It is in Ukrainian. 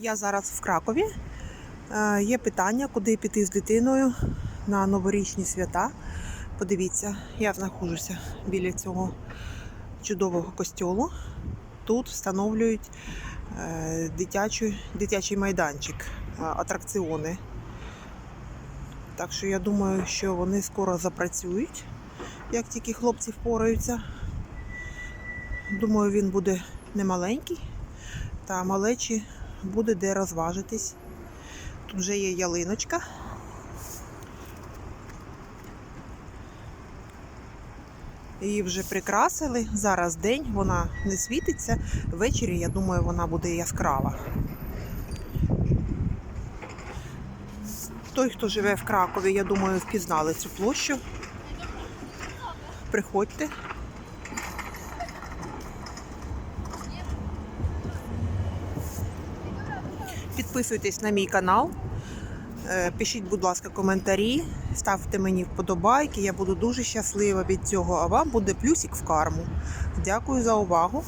Я зараз в Кракові. Е, Є питання, куди піти з дитиною на новорічні свята. Подивіться, я знаходжуся біля цього чудового костьолу. Тут встановлюють е, дитячий, дитячий майданчик, е, атракціони. Так що я думаю, що вони скоро запрацюють, як тільки хлопці впораються. Думаю, він буде немаленький, та малечі буде де розважитись. Тут вже є ялиночка. Її вже прикрасили. Зараз день, вона не світиться. Ввечері, я думаю, вона буде яскрава. Той, хто живе в Кракові, я думаю, впізнали цю площу. Приходьте. Підписуйтесь на мій канал. Е, Пишіть, будь ласка, коментарі, ставте мені вподобайки. Я буду дуже щаслива від цього, а вам буде плюсик в карму. Дякую за увагу.